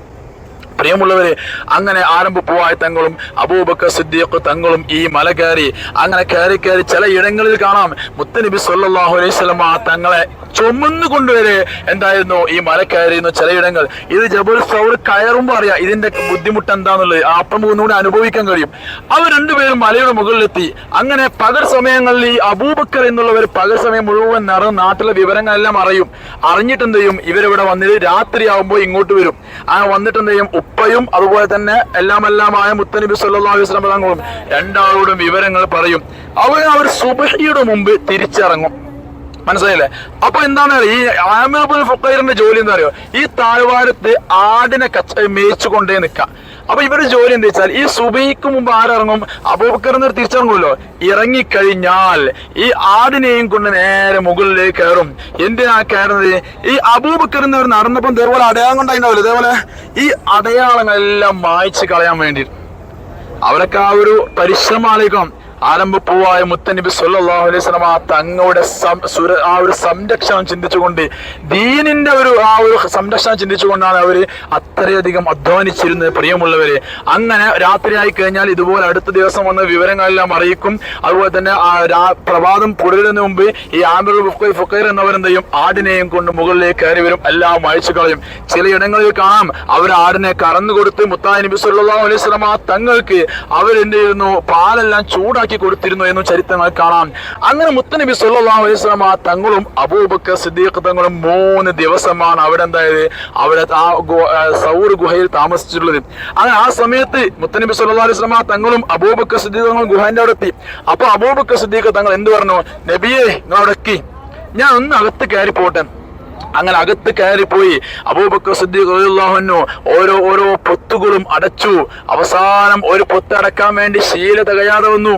[SPEAKER 1] പ്രിയമുള്ളവരെ അങ്ങനെ ആരംഭ പോവായ തങ്ങളും അബൂബക്കർ സിദ്ദീഖ് തങ്ങളും ഈ മല കയറി അങ്ങനെ കയറി കയറി ചില ഇടങ്ങളിൽ കാണാം മുത്തനബി സല്ലാഹു അലൈഹി വസല്ലമ തങ്ങളെ ചുമന്നു കൊണ്ടുവരെ എന്തായിരുന്നു ഈ മല ചില ചിലയിടങ്ങൾ ഇത് ജബുൽ സൗർ കയറുമ്പോൾ അറിയാം ഇതിന്റെ ബുദ്ധിമുട്ട് എന്താണെന്നുള്ളത് എന്താന്നുള്ളത് അപ്പം ഒന്നുകൂടി അനുഭവിക്കാൻ കഴിയും. അവർ രണ്ടുപേരും മലയുടെ മുകളിലെത്തി. അങ്ങനെ പകൽ സമയങ്ങളിൽ ഈ അബൂബക്കർ എന്നുള്ളവർ പകൽ സമയം മുഴുവൻ നടന്ന് നാട്ടിലെ വിവരങ്ങളെല്ലാം അറിയും. അറിഞ്ഞിട്ട് എന്ത് ചെയ്യും? ഇവരിവിടെ വന്നിട്ട് രാത്രിയാവുമ്പോൾ ഇങ്ങോട്ട് വരും. ആ വന്നിട്ട് എന്ത് ചെയ്യും? ഉപ്പയും അതുപോലെ തന്നെ എല്ലാം എല്ലാമായ മുത്തനബി സല്ലാഹു വസല്ലം തങ്ങളും രണ്ടാളോടും വിവരങ്ങൾ പറയും. അവർ അവർ സുബഹിയുടെ മുമ്പ് തിരിച്ചിറങ്ങും. മനസ്സിലായില്ലേ? അപ്പൊ എന്താണ് ഈ ആമിർബുൽ ഫുക്കൈറിന്റെ ജോലി എന്താ പറയുക ഈ താഴ്വാരത്ത് ആടിനെ കച്ച മേയിച്ചു കൊണ്ടേ നിൽക്കാം അപ്പൊ ഇവരുടെ ജോലി എന്താ വെച്ചാൽ ഈ സുബൈക്ക് മുമ്പ് ആരിറങ്ങും? അബൂബക്കറിന് തിരിച്ചിറങ്ങുമല്ലോ ഇറങ്ങിക്കഴിഞ്ഞാൽ ഈ ആടിനെയും കൊണ്ട് നേരെ മുകളിലേക്ക് കയറും. എന്തിനാ കയറുന്നത്? ഈ അബൂബക്കർ അവർ നടന്നപ്പം ഇതേപോലെ അടയാളം കൊണ്ടായിട്ടുണ്ടാവില്ല ഇതേപോലെ ഈ അടയാളങ്ങളെല്ലാം മായ്ച്ചു കളയാൻ വേണ്ടി അവരൊക്കെ ആ ഒരു പരിശ്രമമായിരിക്കും ആരംഭപ്പൂവായ മുത്തനബി സല്ലാഹു അലൈഹി വസല്ലമ തങ്ങളുടെ ആ ഒരു സംരക്ഷണം ചിന്തിച്ചുകൊണ്ട് ദീനിന്റെ ഒരു ആ ഒരു സംരക്ഷണം ചിന്തിച്ചുകൊണ്ടാണ് അവർ അത്രയധികം അധ്വാനിച്ചിരുന്നത്. പ്രിയമുള്ളവരെ അങ്ങനെ രാത്രിയായി കഴിഞ്ഞാൽ ഇതുപോലെ അടുത്ത ദിവസം വന്ന് വിവരങ്ങളെല്ലാം അറിയിക്കും. അതുപോലെ തന്നെ ആ പ്രഭാതം പുലരുന്നതിന് മുമ്പ് ഈ ആമിർ ഫുക്കൈർ എന്നവരെന്ത് ചെയ്യും ആടിനെയും കൊണ്ട് മുകളിലേക്ക് കയറി വരും. എല്ലാം അയച്ചു കളയും. ചിലയിടങ്ങളിൽ കാണാം അവർ ആടിനെ കറന്നു കൊടുത്ത് മുത്താ നബി സല്ലാ അലൈഹി ആ തങ്ങൾക്ക് അവരെന്ത് ചെയ്യുന്നു പാലെല്ലാം ചൂടാക്കി കൊടുത്തിരുന്നു എന്നും ചരിത്രങ്ങൾ കാണാം. അങ്ങനെ മുത്തനബി സല്ലല്ലാഹു അലൈഹി വസല്ലമ തങ്ങളും അബൂബക്കർ സിദ്ദീഖ് തങ്ങളും മൂന്ന് ദിവസമാണ് അവിടെ എന്തായത്? അവിടെ ആ സൗർ ഗുഹയിൽ താമസിച്ചിട്ടുള്ളത്. അങ്ങനെ ആ സമയത്ത് മുത്തനബി സല്ലല്ലാഹു അലൈഹി വസല്ലമ തങ്ങളും അബൂബക്കർ സിദ്ദീഖ് തങ്ങളും ഗുഹന്റെ അവിടെ എത്തി. അപ്പൊ അബൂബക്കർ സിദ്ദീഖ് തങ്ങൾ എന്ത് പറഞ്ഞു? നബിയെ നിങ്ങൾ ഞാൻ ഒന്ന് അകത്ത് കയറി പോട്ടെ അങ്ങനെ അകത്ത് കയറിപ്പോയി. അബൂബക്കർ സിദ്ദീഖ് റളിയല്ലാഹു അൻഹു ഓരോ ഓരോ പൊത്തുകളും അടച്ചു. അവസാനം ഒരു പൊത്ത് അടക്കാൻ വേണ്ടി ശീല തികയാതെ വന്നു.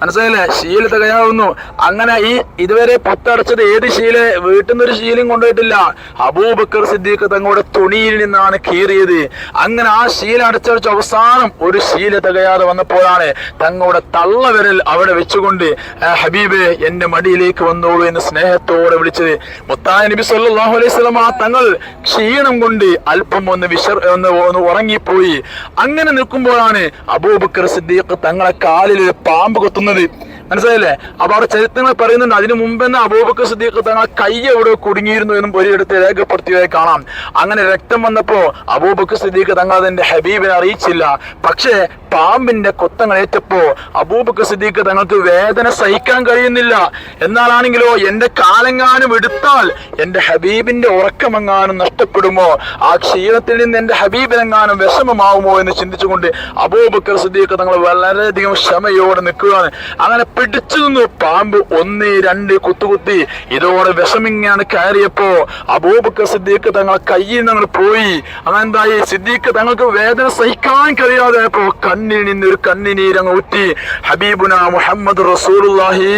[SPEAKER 1] മനസ്സിലായില്ലേ? ശീല തികയാവുന്നു. അങ്ങനെ ഈ ഇതുവരെ പുത്തടച്ചത് ഏത് ശീല? വീട്ടിൽ നിന്നൊരു ശീലം കൊണ്ടുപോയിട്ടില്ല. അബൂബക്കർ സിദ്ദീഖ് തങ്ങളുടെ തുണിയിൽ നിന്നാണ് കീറിയത്. അങ്ങനെ ആ ശീല അടച്ചടച്ച അവസാനം ഒരു ശീല തികയാതെ വന്നപ്പോഴാണ് തങ്ങളുടെ തള്ളവിരൽ അവിടെ വെച്ചുകൊണ്ട് "ആ ഹബീബെ എന്റെ മടിയിലേക്ക് വന്നോളൂ എന്ന് സ്നേഹത്തോടെ വിളിച്ചത്. മുത്തായ നബി സല്ലാഹു അലൈഹി വസല്ലം ആ തങ്ങൾ ക്ഷീണം കൊണ്ട് അല്പം ഒന്ന് വിശർ ഒന്ന് ഒന്ന് ഉറങ്ങിപ്പോയി. അങ്ങനെ നിൽക്കുമ്പോഴാണ് അബൂബക്കർ സിദ്ദീഖ് തങ്ങളെ കാലിൽ പാമ്പ് കൊത്തുന്നത് പോകുന്നത് മനസ്സിലായില്ലേ? അപ്പൊ അവിടെ ചരിത്രങ്ങൾ പറയുന്നുണ്ട്. അതിനു മുമ്പ് തന്നെ അബൂബക്കർ സിദ്ദീഖ് തങ്ങളെ കൈ എവിടെ കുടുങ്ങിയിരുന്നു എന്നും ഒരിടത്ത് രേഖപ്പെടുത്തിയതായി കാണാം. അങ്ങനെ രക്തം വന്നപ്പോ അബൂബക്കർ സിദ്ദീഖ് തങ്ങൾ അതിന്റെ ഹബീബിനെ അറിയിച്ചില്ല. പക്ഷേ പാമ്പിന്റെ കൊത്തങ്ങൾ ഏറ്റപ്പോ അബൂബക്കർ സിദ്ദീഖ് തങ്ങൾക്ക് വേദന സഹിക്കാൻ കഴിയുന്നില്ല. എന്നാലാണെങ്കിലോ എന്റെ കാലെങ്ങാനും എടുത്താൽ എന്റെ ഹബീബിന്റെ ഉറക്കമെങ്ങാനും നഷ്ടപ്പെടുമോ? ആ ക്ഷീണത്തിൽ നിന്ന് എന്റെ ഹബീബിനെങ്ങാനും വിഷമമാവുമോ എന്ന് ചിന്തിച്ചുകൊണ്ട് അബൂബക്കർ സിദ്ദീഖ് തങ്ങൾ വളരെയധികം ക്ഷമയോടെ നിൽക്കുകയാണ്. അങ്ങനെ പിടിച്ചു നിന്നു. പാമ്പ് ഒന്ന് രണ്ട് കുത്തുകുത്തി ഇതോടെ വിഷമിങ്ങനെ കയറിയപ്പോ അബൂബക്കർ സിദ്ദീഖ് തങ്ങളെ കയ്യിൽ നിന്ന് പോയി. അതെന്തായി സിദ്ദീഖ് തങ്ങൾക്ക് വേദന സഹിക്കാൻ കഴിയാതെ ആയപ്പോ കണ്ണിൽ ഒരു കണ്ണിനീരങ്ങ് ഊറ്റി. ഹബീബുന മുഹമ്മദ് റസൂലുള്ളാഹി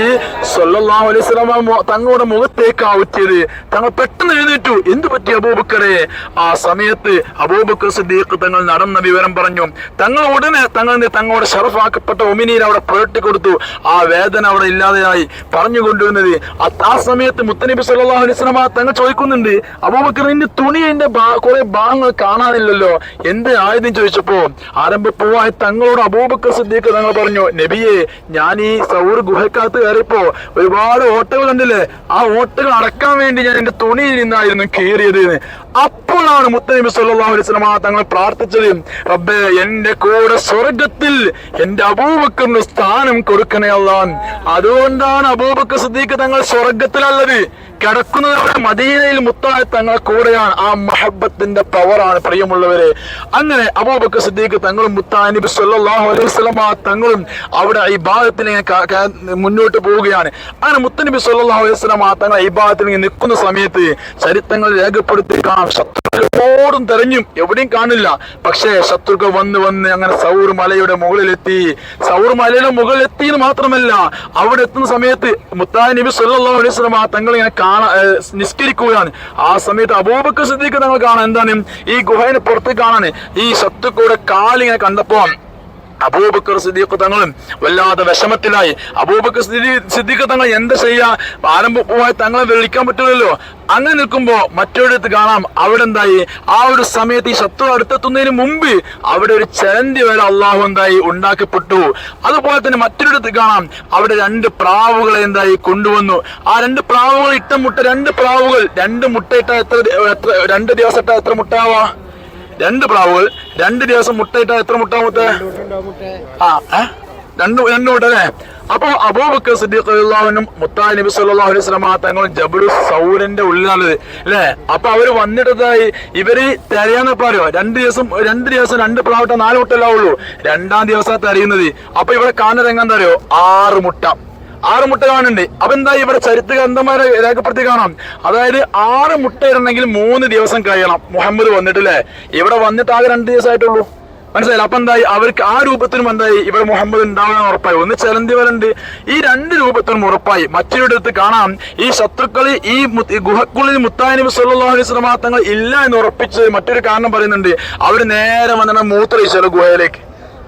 [SPEAKER 1] സല്ലല്ലാഹു അലൈഹി വസല്ലം തങ്ങളുടെ മുഖത്തേക്കാ ഊറ്റിയത്. തങ്ങൾ പെട്ടെന്ന് എഴുന്നേറ്റു. എന്തു പറ്റി അബൂബക്കറെ? ആ സമയത്ത് അബൂബക്കർ സിദ്ദീഖ് തങ്ങൾ നടന്ന വിവരം പറഞ്ഞു. തങ്ങൾ ഉടനെ തങ്ങൾ തങ്ങളുടെ ഷറഫാക്കപ്പെട്ട ഒമിനീർ അവിടെ പുരട്ടി കൊടുത്തു. ആ വേദന അവിടെ ഇല്ലാതെയായി പറഞ്ഞു കൊണ്ടുവന്നത് ആ- സമയത്ത് മുത്തനബി സല്ലല്ലാഹു അലൈഹി വസല്ലമ തങ്ങൾ ചോദിക്കുന്നുണ്ട് അബൂബക്കർ നിന്റെ തുണി എന്റെ കുറെ ഭാഗങ്ങൾ കാണാനില്ലല്ലോ? എന്ത് ആയതെന്ന് ചോദിച്ചപ്പോ ആരംഭപ്പൂവായ തങ്ങളോട് അബൂബക്കർ സിദ്ദീഖ് തങ്ങൾ പറഞ്ഞു നബിയെ ഞാൻ ഈ സൗർ ഗുഹക്കകത്ത് കയറിയപ്പോ ഒരുപാട് ഓട്ടകൾ കണ്ടില്ലേ? ആ ഓട്ടകൾ അടക്കാൻ വേണ്ടി ഞാൻ എന്റെ തുണിയിൽ നിന്നായിരുന്നു കീറിയത്. അപ്പോഴാണ് മുത്തനബി സല്ലല്ലാഹു അലൈഹി വസല്ലമ തങ്ങൾ പ്രാർത്ഥിച്ചത്. റബ്ബേ എന്റെ കൂടെ സ്വർഗത്തിൽ എന്റെ അബൂബക്കറിന് സ്ഥാനം കൊടുക്കണേ അല്ലാൻ അതുകൊണ്ടാണ് അബൂബക്കർ സിദ്ദീഖ് തങ്ങൾ സ്വർഗത്തിലുള്ളത്. കിടക്കുന്നത് മദീനയിൽ മുത്തായ തങ്ങളെ കൂടെയാണ്. ആ മഹബത്തിന്റെ പവറാണ് പ്രിയമുള്ളവരെ. അങ്ങനെ അബൂബക്കർ സിദ്ദീഖ് തങ്ങളും മുത്തായ സല്ലാഹു അലൈഹി സ്വലമ തങ്ങളും അവിടെ ഈ ക- മുന്നോട്ട് പോവുകയാണ്. അങ്ങനെ മുത്തനബി സല്ലാഹു അലൈഹി സ്വലമ തങ്ങൾ ഈ ഭാഗത്തിന് നിൽക്കുന്ന സമയത്ത് ചരിത്രങ്ങൾ രേഖപ്പെടുത്തി കാണാം ശത്രുക്കൾ എപ്പോഴും തെരഞ്ഞും എവിടെയും കാണില്ല. പക്ഷേ ശത്രുക്കൾ വന്ന് വന്ന് അങ്ങനെ സൗർ മലയുടെ മുകളിലെത്തി. സൗർ മലയുടെ മുകളിലെത്തി എന്ന് മാത്രമല്ല അവിടെ എത്തുന്ന സമയത്ത് മുത്താൻ നബി സല്ലല്ലാഹു അലൈഹി ആ തങ്ങൾ ഇങ്ങനെ കാണാ ഏ, നിസ്കരിക്കുകയാണ്. ആ സമയത്ത് അബൂബക്കർ സിദ്ദീഖ് തങ്ങൾ കാണാൻ എന്താണ്? ഈ ഗുഹയുടെ പുറത്ത് കാണാൻ ഈ ശത്രുക്കളുടെ കാലിങ്ങനെ കണ്ടപ്പോ അബൂബക്കർ സിദ്ദീഖ് തങ്ങളും വല്ലാതെ വിഷമത്തിലായി. അബൂബക്കർ സിദ്ദീ- സിദ്ദീഖ് തങ്ങൾ എന്താ ചെയ്യാ? ആരംഭമായി തങ്ങളെ വിളിക്കാൻ പറ്റില്ലല്ലോ. അങ്ങനെ നിൽക്കുമ്പോ മറ്റൊരിടത്ത് കാണാം അവിടെ എന്തായി? ആ ഒരു സമയത്ത് ഈ ശത്രു അടുത്തെത്തുന്നതിന് മുമ്പ് അവിടെ ഒരു ചരന്തി വരെ അള്ളാഹു എന്തായി? ഉണ്ടാക്കപ്പെട്ടു. അതുപോലെ തന്നെ മറ്റൊരിടത്ത് കാണാം അവിടെ രണ്ട് പ്രാവുകളെ എന്തായി? കൊണ്ടുവന്നു. ആ രണ്ട് പ്രാവുകൾ ഇട്ട മുട്ട രണ്ട് പ്രാവുകൾ രണ്ട് മുട്ടയിട്ട എത്ര രണ്ട് ദിവസം ഇട്ട എത്ര മുട്ടാവാ രണ്ട് പ്രാവുകൾ രണ്ട് ദിവസം മുട്ടയിട്ട എത്ര മുട്ട മുട്ട? ആ? രണ്ട് രണ്ട് മുട്ട അല്ലേ? അപ്പൊ അബൂബക്കർ സിദ്ദീഖ് റളിയല്ലാഹുവിനും മുത്താ നബി സല്ലല്ലാഹു അലൈഹി വസല്ലം തങ്ങളും ജബലു സൗരന്റെ ഉള്ളിലാണത് അല്ലേ? അപ്പൊ അവർ വന്നിട്ടതായി ഇവർ തെരയാന്നപ്പോ പറയോ രണ്ട് ദിവസം രണ്ട് ദിവസം രണ്ട് പ്രാവട്ട നാല് മുട്ട ഉള്ളൂ രണ്ടാം ദിവസം തെരയുന്നത്. അപ്പൊ ഇവിടെ കാണുന്നത് എങ്ങനെ അറിയോ? ആറ് മുട്ട. ആറ് മുട്ട കാണുന്നുണ്ട് അപ്പൊ എന്താ ഇവിടെ ചരിത്ര ഗ്രന്ഥന്മാരെ രേഖപ്പെടുത്തി കാണാം? അതായത് ആറ് മുട്ട ഇടണമെങ്കിൽ മൂന്ന് ദിവസം കഴിയണം. മുഹമ്മദ് വന്നിട്ടില്ലേ? ഇവിടെ വന്നിട്ട് ആകെ രണ്ട് ദിവസമായിട്ടുള്ളൂ. മനസ്സിലായില്ല? അപ്പൊ എന്തായി? അവർക്ക് ആ രൂപത്തിനും എന്തായി? ഇവിടെ മുഹമ്മദ് ഉണ്ടാവുന്ന ഉറപ്പായി. ഒന്ന് ചലന്തി വരണ്ട്. ഈ രണ്ട് രൂപത്തിനും ഉറപ്പായി. മറ്റൊരിടത്ത് കാണാം. ഈ ശത്രുക്കൾ ഈ ഗുഹക്കുള്ളിൽ മുത്തായി മാത്രങ്ങൾ ഇല്ല എന്ന് ഉറപ്പിച്ച് മറ്റൊരു കാരണം പറയുന്നുണ്ട്. അവർ നേരെ വന്നിട്ട് മൂത്രയിച്ചാലോ ഗുഹയിലേക്ക്.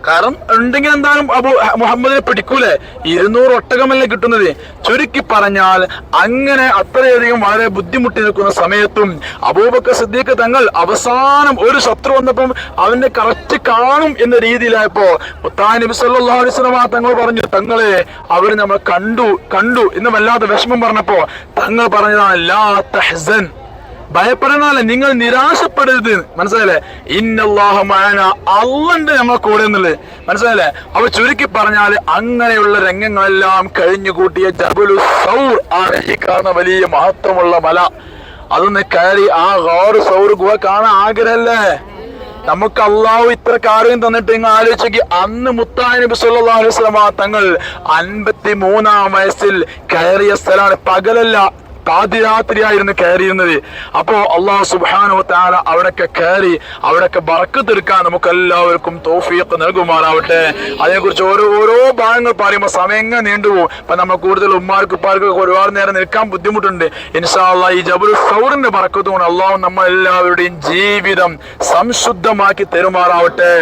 [SPEAKER 1] കാരണം ഉണ്ടെങ്കിൽ എന്താണ് അബു മുഹമ്മദിനെ പിടിക്കൂലേ? ഇരുന്നൂറ് ഒട്ടകമല്ലേ കിട്ടുന്നത്? ചുരുക്കി പറഞ്ഞാൽ അങ്ങനെ അത്രയധികം വളരെ ബുദ്ധിമുട്ടി നിൽക്കുന്ന സമയത്തും അബൂബക്കർ സിദ്ദീഖ് തങ്ങൾ അവസാനം ഒരു ശത്രു വന്നപ്പം അവന്റെ കറക്റ്റ് കാണും എന്ന രീതിയിലായപ്പോ നബി സല്ലല്ലാഹു അലൈഹി തങ്ങൾ പറഞ്ഞു തങ്ങളെ അവർ നമ്മൾ കണ്ടു കണ്ടു എന്ന് വല്ലാത്ത വിഷമം പറഞ്ഞപ്പോ തങ്ങൾ പറഞ്ഞതാണ് ലാ തഹ്സൻ ഭയപ്പെടാനല്ല നിങ്ങൾ നിരാശപ്പെടരുത്. മനസ്സിലായില്ലേ? ഇന്നല്ലാഹുമാന അള്ളണ്ട് നമ്മളെ കൂടെ എന്നുള്ളത് മനസ്സിലായില്ലേ? അവ ചുരുക്കി പറഞ്ഞാൽ അങ്ങനെയുള്ള രംഗങ്ങളെല്ലാം കഴിഞ്ഞുകൂട്ടിയ ജബുലു സൗർ കാണുന്ന വലിയ മഹത്വമുള്ള മല. അതൊന്ന് കയറി ആ ഗോറ് സൗർ ഗുഹ കാണാൻ ആഗ്രഹല്ലേ? നമുക്ക് അള്ളാഹു ഇത്ര കാര്യം തന്നിട്ട് നിങ്ങൾ ആലോചിക്ക് അന്ന് മുത്തായി നബി സല്ലല്ലാഹു അലൈഹി വസല്ലം തങ്ങൾ അൻപത്തി മൂന്നാം വയസ്സിൽ കയറിയ സ്ഥലമാണ്. പകലല്ല പാതിരാത്രിയായിരുന്നു കയറിയിരുന്നത്. അപ്പോ അള്ളാഹു സുബാനോ താല അവിടൊക്കെ കയറി അവിടൊക്കെ ബറക്കത്തെടുക്കാൻ നമുക്ക് എല്ലാവർക്കും തോഫിയൊക്കെ നൽകുമാറാവട്ടെ. അതിനെക്കുറിച്ച് ഓരോ ഓരോ ഭാഗങ്ങൾ പറയുമ്പോൾ സമയം നീണ്ടുപോകും അപ്പൊ നമ്മൾ കൂടുതൽ ഉമ്മാർക്ക് ഉപ്പാർക്കൊക്കെ ഒരുപാട് നേരം നിൽക്കാൻ ബുദ്ധിമുട്ടുണ്ട്. ഇൻഷാല്ല ഈ ജബുൽ സൗറിന്റെ ബറക്കത്തുകൊണ്ട് അള്ളാഹു നമ്മൾ എല്ലാവരുടെയും ജീവിതം സംശുദ്ധമാക്കി തെരുമാറാവട്ടെ.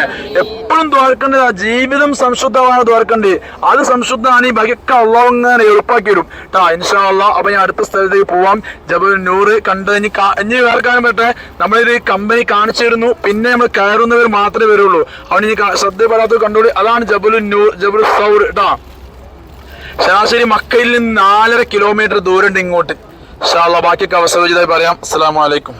[SPEAKER 1] എപ്പോഴും തോർക്കേണ്ടത് ആ ജീവിതം സംശുദ്ധമാണ് തോർക്കേണ്ടത് അത് സംശുദ്ധമാണ് ഈ ബാക്കിയൊക്കെ അള്ളാഹു അങ്ങനെ എളുപ്പാക്കി വരും കേട്ടാ ഇൻഷാ അള്ളാഹ് അപ്പൊ ഞാൻ അടുത്ത സ്ഥലത്തേക്ക് പോവാം. ജബൽ നൂറ് കണ്ട് ഇനി ഇനി വേറെ കാര്യം പറ്റേ നമ്മളിത് കമ്പനി കാണിച്ചു തരുന്നു പിന്നെ നമ്മൾ കയറുന്നവർ മാത്രമേ വരുള്ളൂ. അവിടെ ഇനി ശ്രദ്ധപ്പെടാത്തത് കണ്ടോളി അതാണ് ജബലു നൂർ ജബുൽ സൗർ കേട്ടാ ശരാശരി മക്കയിൽ നിന്ന് നാലര കിലോമീറ്റർ ദൂരം ഉണ്ട് ഇങ്ങോട്ട് അള്ളാഹ് ബാക്കിയൊക്കെ അവസരോചിതമായി പറയാം. അസ്സലാമു അലൈക്കും.